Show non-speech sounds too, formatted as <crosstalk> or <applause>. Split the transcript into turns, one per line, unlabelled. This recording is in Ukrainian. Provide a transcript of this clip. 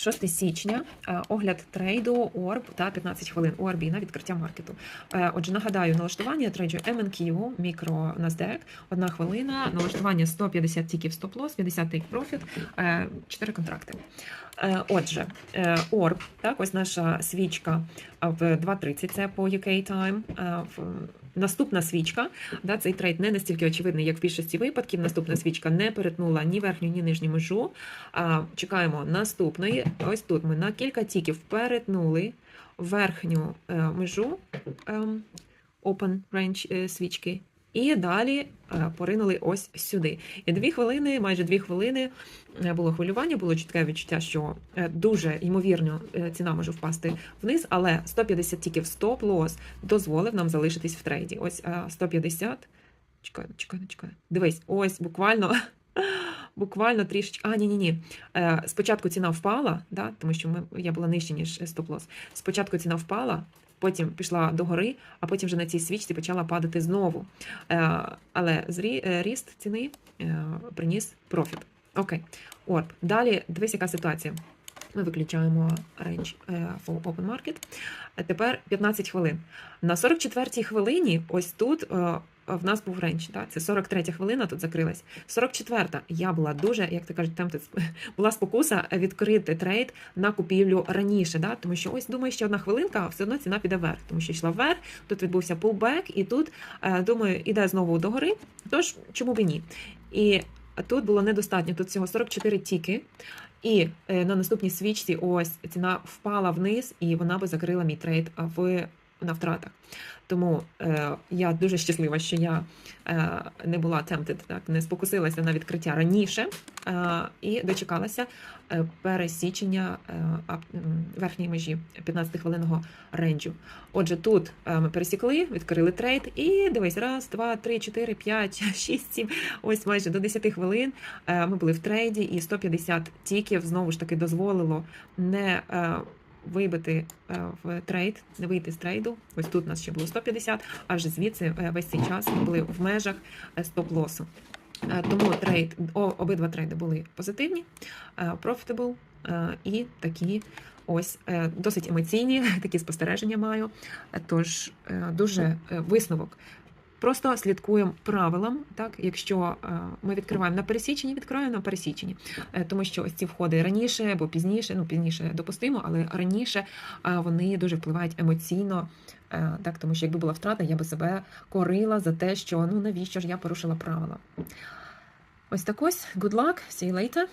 6 січня, е, огляд трейду ОРБ та 15 хвилин ORB на відкриття маркету. Е, Отже, нагадаю, налаштування я трейджу MNQ, мікро NASDAQ, одна хвилина, налаштування 150 тіків стоп-лосс, 50 take профіт, 4 контракти. Е, Отже, е, ORB, так, ось наша свічка в 2.30, це по UK time. Е, Наступна свічка, да, цей трейд не настільки очевидний, як в більшості випадків. Наступна свічка не перетнула ні верхню, ні нижню межу. Чекаємо наступної. Ось тут ми на кілька тіків перетнули верхню е, межу ем, open range е, свічки. І далі е, поринули ось сюди. І дві хвилини, майже дві хвилини е, було хвилювання, було чітке відчуття, що е, дуже ймовірно ціна може впасти вниз, але 150 тіків стоп-лосс дозволив нам залишитись в трейді. Ось е, 150. Чекай, чекай, чекай. Дивись, ось буквально. <laughs> Буквально трішечки. А, ні, ні, спочатку ціна впала, да, тому що ми, я була нижче, ніж стоп-лосс. Спочатку ціна впала, потім пішла догори, а потім вже на цій свічці почала падати знову. Е, але е, ріст ціни е, приніс профіт. Окей. Орб. Далі дивись, яка ситуація. Ми виключаємо range е, for open market. Е, Тепер 15 хвилин. На 44-й хвилині, ось тут е, в нас був рейндж. Да? Це 43 хвилина тут закрилась. 44-та я була дуже, як то кажуть, tempted, <laughs> була спокуса відкрити трейд на купівлю раніше, да? тому що ось думаю, ще одна хвилинка, а все одно ціна піде вверх, тому що йшла вверх, тут відбувся pullback, і тут, е, думаю, іде знову догори. Тож, чому б і ні? І тут було недостатньо, тут всього 44 тіки. І е, на наступній свічці ось ціна впала вниз, і вона би закрила мій трейд в, на втратах. Тому е, я дуже щаслива, що я е, не була tempted, так, не спокусилася на відкриття раніше е, і дочекалася е, пересічення е, верхньої межі 15-хвилинного рейнджу. Отже, тут е, ми пересікли, відкрили трейд, і дивись, раз, два, три, чотири, п'ять, <laughs> шість, сім, ось майже до 10 хвилин е, ми були в трейді, і 150 тіків знову ж таки дозволило не вибити е, в трейд, вийти з трейду. Ось тут у нас ще було 150, а вже звідси е, весь цей час ми були в межах е, стоп-лосу. Тому трейд, обидва трейди були позитивні, profitable і такі ось досить емоційні, <laughs> такі спостереження маю. Тож дуже висновок. Просто слідкуємо правилам, так якщо е, ми відкриваємо на пересіченні, відкриваємо на пересіченні, Е, тому що ось ці входи раніше або пізніше, ну пізніше допустимо, але раніше е, вони дуже впливають емоційно. Так, тому що якби була втрата, я би себе корила за те, що ну навіщо ж я порушила правила. Ось так ось. Good luck, see you later.